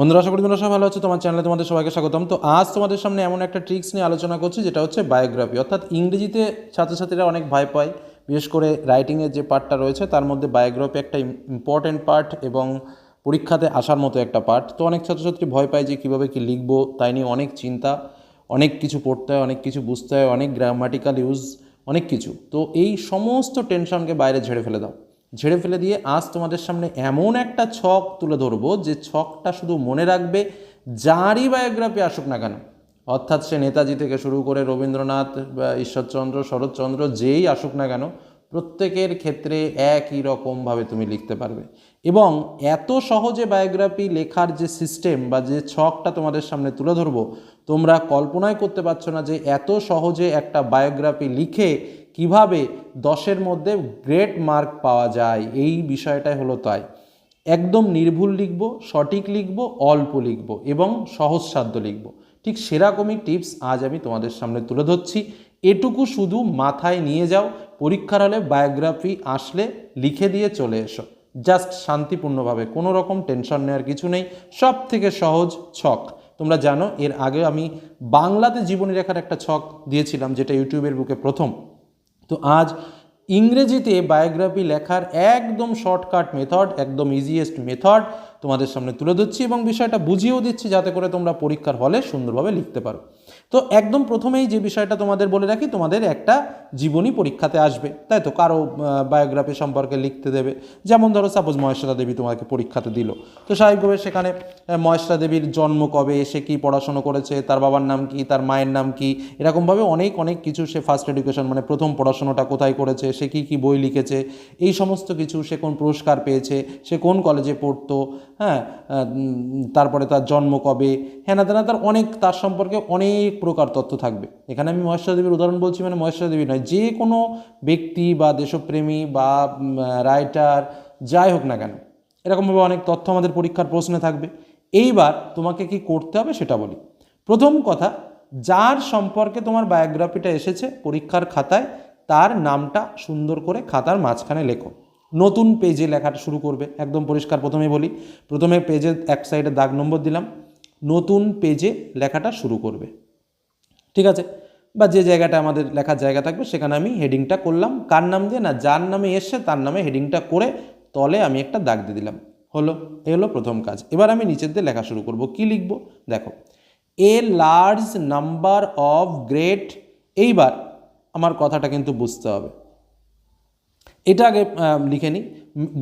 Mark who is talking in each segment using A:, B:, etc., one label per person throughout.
A: বন্ধুরা, আশা করি তোমরা সবাই ভালো আছো। তোমার চ্যানেলে তোমাদের সবাইকে স্বাগতম। তো আজ তোমাদের সামনে এমন একটা ট্রিক্স নিয়ে আলোচনা করছি, যেটা হচ্ছে বায়োগ্রাফি অর্থাৎ ইংরেজিতে ছাত্রছাত্রীরা অনেক ভয় পায়, বিশেষ করে রাইটিংয়ের যে পার্টটা রয়েছে, তার মধ্যে বায়োগ্রাফি একটা ইম্পর্ট্যান্ট পার্ট এবং পরীক্ষাতে আসার মতো একটা পার্ট তো অনেক ছাত্রছাত্রী ভয় পায় যে কীভাবে কী লিখব, তাই নিয়ে অনেক চিন্তা, অনেক কিছু পড়তে হয়, অনেক কিছু বুঝতে হয়, অনেক গ্রামাটিক্যাল ইউজ অনেক কিছু। তো এই সমস্ত টেনশনকে বাইরে ঝেড়ে ফেলে দাও। ঝেড়ে ফেলে দিয়ে আজ তোমাদের সামনে এমন একটা ছক তুলে ধরবো যে ছকটা শুধু মনে রাখবে যারই বায়োগ্রাফি আসুক না কেন। অর্থাৎ সে নেতাজি থেকে শুরু করে রবীন্দ্রনাথ বা ঈশ্বরচন্দ্র, শরৎচন্দ্র, যেই আসুক না কেন প্রত্যেকের ক্ষেত্রে একই রকমভাবে তুমি লিখতে পারবে। এবং এত সহজে বায়োগ্রাফি লেখার যে সিস্টেম বা যে ছকটা তোমাদের সামনে তুলে ধরবো, তোমরা কল্পনাই করতে পারছ না যে এত সহজে একটা বায়োগ্রাফি লিখে কীভাবে দশের মধ্যে গ্রেট মার্ক পাওয়া যায়, এই বিষয়টাই হলো তাই। একদম নির্ভুল লিখব, সঠিক লিখব, অল্প লিখব এবং সহজসাধ্য লিখব। ঠিক সেরকমই টিপস আজ আমি তোমাদের সামনে তুলে ধরছি। এটুকু শুধু মাথায় নিয়ে যাও, পরীক্ষার হলে বায়োগ্রাফি আসলে লিখে দিয়ে চলে এসো। জাস্ট শান্তিপূর্ণভাবে, কোনো রকম টেনশন নেওয়ার কিছু নেই সব থেকে সহজ ছক। তোমরা জানো, এর আগে আমি বাংলাতে জীবনী রেখার একটা ছক দিয়েছিলাম, যেটা ইউটিউবের বুকে প্রথম। তো আজ ইংরেজিতে বায়োগ্রাফি লেখার একদম শর্টকাট মেথড, একদম ইজিয়েস্ট মেথড তোমাদের সামনে তুলে ধরছি এবং বিষয়টা বুঝিয়েও দিচ্ছি যাতে করে তোমরা পরীক্ষার হলে সুন্দরভাবে লিখতে পারো। তো একদম প্রথমেই যে বিষয়টা তোমাদের বলে রাখি, তোমাদের একটা জীবনী পরীক্ষাতে আসবে। তাই তো? কারও বায়োগ্রাফি সম্পর্কে লিখতে দেবে। যেমন ধরো সাপোজ মহেশ্বরা দেবী তোমাকে পরীক্ষাতে দিল। তো স্বাভাবিকভাবে সেখানে মহেশ্বরা দেবীর জন্ম কবে, সে কী পড়াশুনো করেছে, তার বাবার নাম কি, তার মায়ের নাম কি, এরকমভাবে অনেক অনেক কিছু সে ফার্স্ট এডুকেশন মানে প্রথম পড়াশোনাটা কোথায় করেছে, সে কী কী বই লিখেছে, এই সমস্ত কিছু সে কোন পুরস্কার পেয়েছে, সে কোন কলেজে পড়তো হ্যাঁ তারপরে তার জন্ম কবে হ্যাঁ না, তার অনেক, তার সম্পর্কে অনেক প্রকার তথ্য থাকবে। এখানে আমি মহেশ্বর দেবীর উদাহরণ বলছি মানে মহেশ্বর দেবী নয়, যে কোনো ব্যক্তি বা দেশপ্রেমী বা রাইটার যাই হোক না কেন, এরকমভাবে অনেক তথ্য আমাদের পরীক্ষার প্রশ্নে থাকবে। এইবার তোমাকে কি করতে হবে সেটা বলি। প্রথম কথা, যার সম্পর্কে তোমার বায়োগ্রাফিটা এসেছে পরীক্ষার খাতায়, তার নামটা সুন্দর করে খাতার মাঝখানে লেখো। নতুন পেজে লেখাটা শুরু করবে, একদম পরিষ্কার প্রথমে বলি। প্রথমে পেজে এক সাইডে দাগ নম্বর দিলাম, নতুন পেজে লেখাটা শুরু করবে। ঠিক আছে? বা যে জায়গাটা আমাদের লেখার জায়গা থাকবে, সেখানে আমি হেডিংটা করলাম। কার নাম দিয়ে? না, যার নামে এসছে, তার নামে হেডিংটা করে তলে আমি একটা দাগ দিয়ে দিলাম। হলো এ হলো প্রথম কাজ। এবার আমি নিচের দিয়ে লেখা শুরু করব। কি লিখব? দেখো a large number of great এইবার আমার কথাটা কিন্তু বুঝতে হবে। এটা আগে লিখে নিই।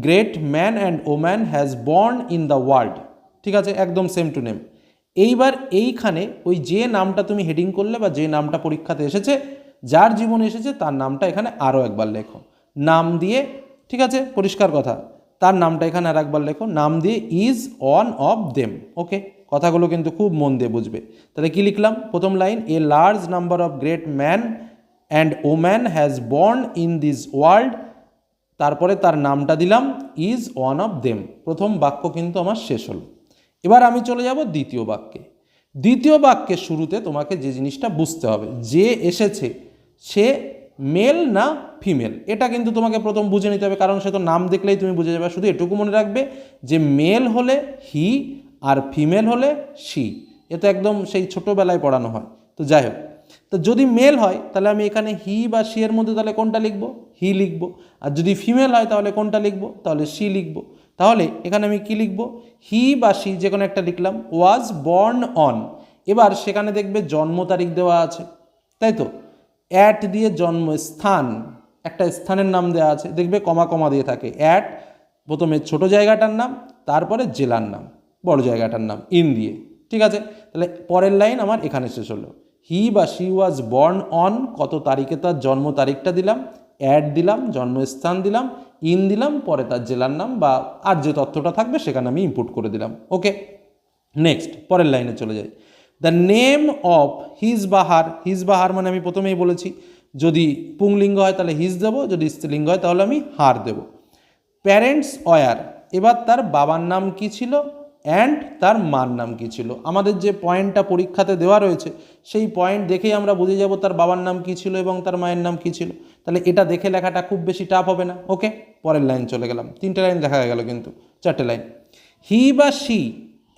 A: Great man and woman has born in the world ঠিক আছে? একদম সেম টু নেম এইবার এইখানে ওই যে নামটা তুমি হেডিং করলে বা যে নামটা পরীক্ষাতে এসেছে, যার জীবনে এসেছে, তার নামটা এখানে আরও একবার লেখো। নাম দিয়ে, ঠিক আছে? পরিষ্কার কথা। তার নামটা এখানে আর একবার লেখো। নাম দিয়ে is on of them okay কথাগুলো কিন্তু খুব মন দিয়ে বুঝবে। তাহলে কি লিখলাম? প্রথম line a large number of great man and woman has born in this world তারপরে তার নামটা দিলাম ইজ ওয়ান অফ দেম প্রথম বাক্য কিন্তু আমার শেষ হলো। এবার আমি চলে যাব দ্বিতীয় বাক্যে। দ্বিতীয় বাক্যের শুরুতে তোমাকে যে জিনিসটা বুঝতে হবে, যে এসেছে সে মেল না ফিমেল এটা কিন্তু তোমাকে প্রথম বুঝে নিতে হবে, কারণ সে তো নাম দেখলেই তুমি বুঝে যাবে, শুধু এটুকু মনে রাখবে যে মেল হলে হি আর ফিমেল হলে সি এ তো একদম সেই ছোটোবেলায় পড়ানো হয়। তো যাই হোক তো যদি মেল হয়, তাহলে আমি এখানে হি বা সি এর মধ্যে তাহলে কোনটা লিখব? হি লিখব। আর যদি ফিমেল হয়, তাহলে কোনটা লিখব? তাহলে সি লিখব। তাহলে এখানে আমি কি লিখব? হি বা সি যে কোনো একটা লিখলাম ওয়াজ বর্ন অন এবার সেখানে দেখবে জন্ম তারিখ দেওয়া আছে, তাই তো? অ্যাট দিয়ে জন্মস্থান, একটা স্থানের নাম দেওয়া আছে, দেখবে কমা কমা দিয়ে থাকে। অ্যাট প্রথমে ছোট জায়গাটার নাম, তারপরে জেলার নাম, বড় জায়গাটার নাম ইন দিয়ে। ঠিক আছে? তাহলে পরের লাইন আমার এখানে শেষ হলো। হি বা শি ওয়াজ বর্ন অন কত তারিখে তার জন্ম তারিখটা দিলাম অ্যাড দিলাম, জন্মস্থান দিলাম ইন দিলাম, পরে তার জেলার নাম বা আর যে তথ্যটা থাকবে সেখানে আমি ইনপুট করে দিলাম ওকে নেক্সট পরের লাইনে চলে যাই। The name of his bar her his bar her মানে আমি প্রথমেই বলেছি, যদি পুংলিঙ্গ হয় তাহলে হিজ দেবো, যদি স্ত্রীলিঙ্গ হয় তাহলে আমি হার দেবো। প্যারেন্টস অয়ার এবার তার বাবার নাম কি ছিল? অ্যান্ড তার মার নাম কি ছিল? আমাদের যে পয়েন্টটা পরীক্ষাতে দেওয়া রয়েছে, সেই পয়েন্ট দেখেই আমরা বুঝে যাব তার বাবার নাম কি ছিল এবং তার মায়ের নাম কি ছিল। তাহলে এটা দেখে লেখাটা খুব বেশি টাফ হবে না ওকে পরের লাইন চলে গেলাম। তিনটে লাইন দেখা গেল কিন্তু, চারটে লাইন হি বা সি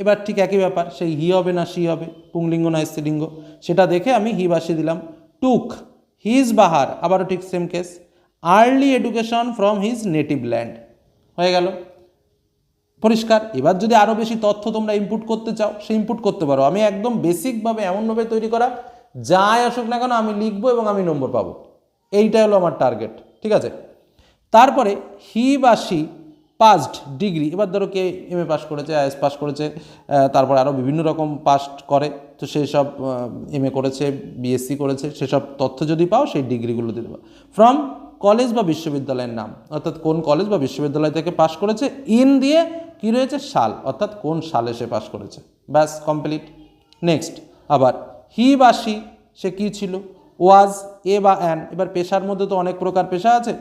A: এবার ঠিক একই ব্যাপার, সেই হি হবে না সি হবে, পুংলিঙ্গ না স্ত্রীলিঙ্গ, সেটা দেখে আমি হি বাসি দিলাম। টুক হিজ বাহার আবারও ঠিক same case early education from his native land হয়ে গেল। পরিষ্কার। এবার যদি আরও বেশি তথ্য তোমরা ইনপুট করতে চাও, সে ইনপুট করতে পারো। আমি একদম বেসিকভাবে এমনভাবে তৈরি করা, যাই আসুক না কেন আমি লিখব এবং আমি নম্বর পাবো। এইটা হলো আমার টার্গেট ঠিক আছে? তারপরে হি বা সি পাস্ট ডিগ্রি এবার ধরো কে এম এ পাস করেছে আইএস পাস করেছে তারপর আরও বিভিন্ন রকম পাস করে, তো সেই সব এম এ করেছে বিএসসি করেছে সেসব তথ্য যদি পাও, সেই ডিগ্রিগুলো দিতে পারো। ফ্রম কলেজ বা বিশ্ববিদ্যালয়ের নাম, অর্থাৎ কোন কলেজ বা বিশ্ববিদ্যালয় থেকে পাশ করেছে ইন দিয়ে কী রয়েছে? সাল অর্থাৎ কোন সালে সে পাশ করেছে? ব্যাস কমপ্লিট নেক্সট আবার হি বা সি সে কী ছিল? ওয়াজ এ বা অ্যান এবার পেশার মধ্যে তো অনেক প্রকার পেশা আছে।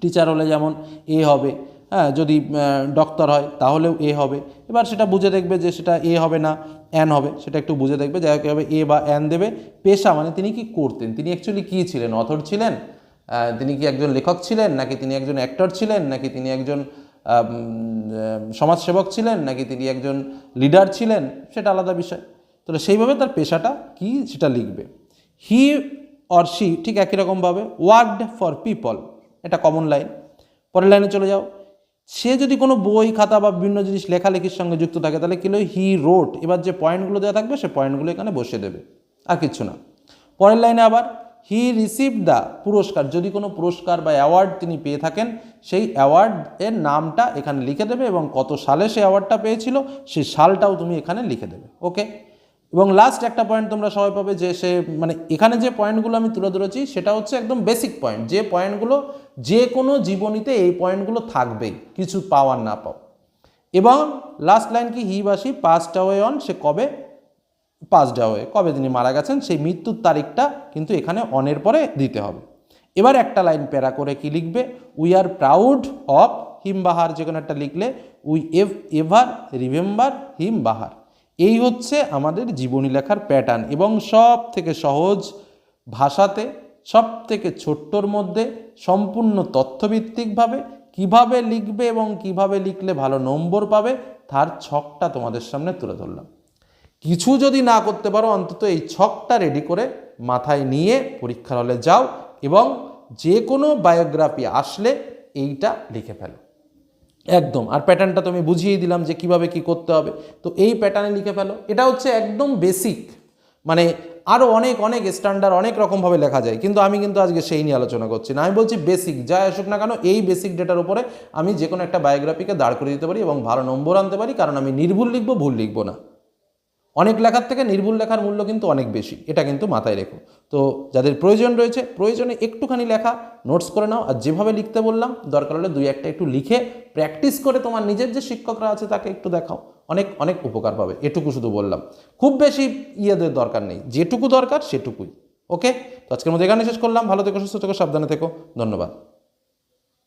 A: টিচার হলে যেমন এ হবে হ্যাঁ যদি ডক্টর হয়, তাহলেও এ হবে। এবার সেটা বুঝে দেখবে যে সেটা এ হবে না অ্যান হবে। সেটা একটু বুঝে দেখবে যাই হোক হবে এ বা অ্যান দেবে। পেশা মানে তিনি কি করতেন? তিনি অ্যাকচুয়ালি কী ছিলেন? অথর ছিলেন? তিনি কি একজন লেখক ছিলেন? নাকি তিনি একজন অ্যাক্টর ছিলেন? নাকি তিনি একজন সমাজসেবক ছিলেন নাকি তিনি একজন লিডার ছিলেন, সেটা আলাদা বিষয়। তাহলে সেইভাবে তার পেশাটা কি সেটা লিখবে। হি অর শি ঠিক একই রকমভাবে ওয়ার্ড ফর পিপল এটা কমন লাইন পরের লাইনে চলে যাও। সে যদি কোনো বই, খাতা বা বিভিন্ন জিনিস লেখালেখির সঙ্গে যুক্ত থাকে, তাহলে কিলো হি রোড এবার যে পয়েন্টগুলো দেওয়া থাকবে, সে পয়েন্টগুলো এখানে বসে দেবে, আর কিচ্ছু না। পরের লাইনে আবার হি রিসিভ দ্য পুরস্কার। যদি কোনো পুরস্কার বা অ্যাওয়ার্ড তিনি পেয়ে থাকেন, সেই অ্যাওয়ার্ড এর নামটা এখানে লিখে দেবে এবং কত সালে সে অ্যাওয়ার্ডটা পেয়েছিল, সেই সালটাও তুমি এখানে লিখে দেবে। ওকে এবং লাস্ট একটা পয়েন্ট তোমরা সবাই পাবে যে সে মানে এখানে যে পয়েন্টগুলো আমি তুলে ধরেছি, সেটা হচ্ছে একদম বেসিক পয়েন্ট যে পয়েন্টগুলো যে কোনো জীবনীতে এই পয়েন্টগুলো থাকবেই, কিছু পাওয়ার না পাও। এবং লাস্ট লাইন কি হি বাসি পাস্ট অ্যাওয়ে অন সে কবে? পাস্ট অ্যাওয়ে কবে তিনি মারা গেছেন? সেই মৃত্যুর তারিখটা কিন্তু এখানে অনের পরে দিতে হবে। এবার একটা লাইন প্যারা করে কি লিখবে? We are proud of him bar her যে কোনো একটা লিখলে we ev ever remember him bar her এই হচ্ছে আমাদের জীবনী লেখার প্যাটার্ন এবং সব থেকে সহজ ভাষাতে সব থেকে ছোট্টর মধ্যে সম্পূর্ণ তথ্যভিত্তিকভাবে কীভাবে লিখবে এবং কীভাবে লিখলে ভালো নম্বর পাবে, তার ছকটা তোমাদের সামনে তুলে ধরলাম। কিছু যদি না করতে পারো, অন্তত এই ছকটা রেডি করে মাথায় নিয়ে পরীক্ষার হলে যাও এবং যে কোনো বায়োগ্রাফি আসলে এইটা লিখে ফেলো। একদম। আর প্যাটার্নটা তুমি বুঝিয়ে দিলাম যে কীভাবে কি করতে হবে। তো এই প্যাটার্নে লিখে ফেলো। এটা হচ্ছে একদম বেসিক মানে আরও অনেক অনেক স্ট্যান্ডার্ড অনেক রকমভাবে লেখা যায়। কিন্তু আমি কিন্তু আজকে সেই নিয়ে আলোচনা করছি না। আমি বলছি বেসিক যা আসুক না কেন, এই বেসিক ডেটার উপরে আমি যে কোনো একটা বায়োগ্রাফিকে দাঁড় করে দিতে পারি এবং ভালো নম্বর আনতে পারি। কারণ আমি নির্ভুল লিখব, ভুল লিখব না। অনেক লেখার থেকে নির্ভুল লেখার মূল্য কিন্তু অনেক বেশি, এটা কিন্তু মাথায় রেখো। তো যাদের প্রয়োজন রয়েছে, প্রয়োজনে একটুখানি লেখা নোটস করে নাও, আর যেভাবে লিখতে বললাম, দরকার হলে দুই একটা একটু লিখে প্র্যাকটিস করে তোমার নিজের যে শিক্ষকরা আছে তাকে একটু দেখাও, অনেক অনেক উপকার পাবে, এটুকু শুধু বললাম। খুব বেশি ইয়েদের দরকার নেই, যেটুকু দরকার সেটুকুই ওকে তো আজকের মধ্যে এখানে শেষ করলাম, ভালো থেকো, সুস্থ থেকো, সাবধানে থেকো, ধন্যবাদ।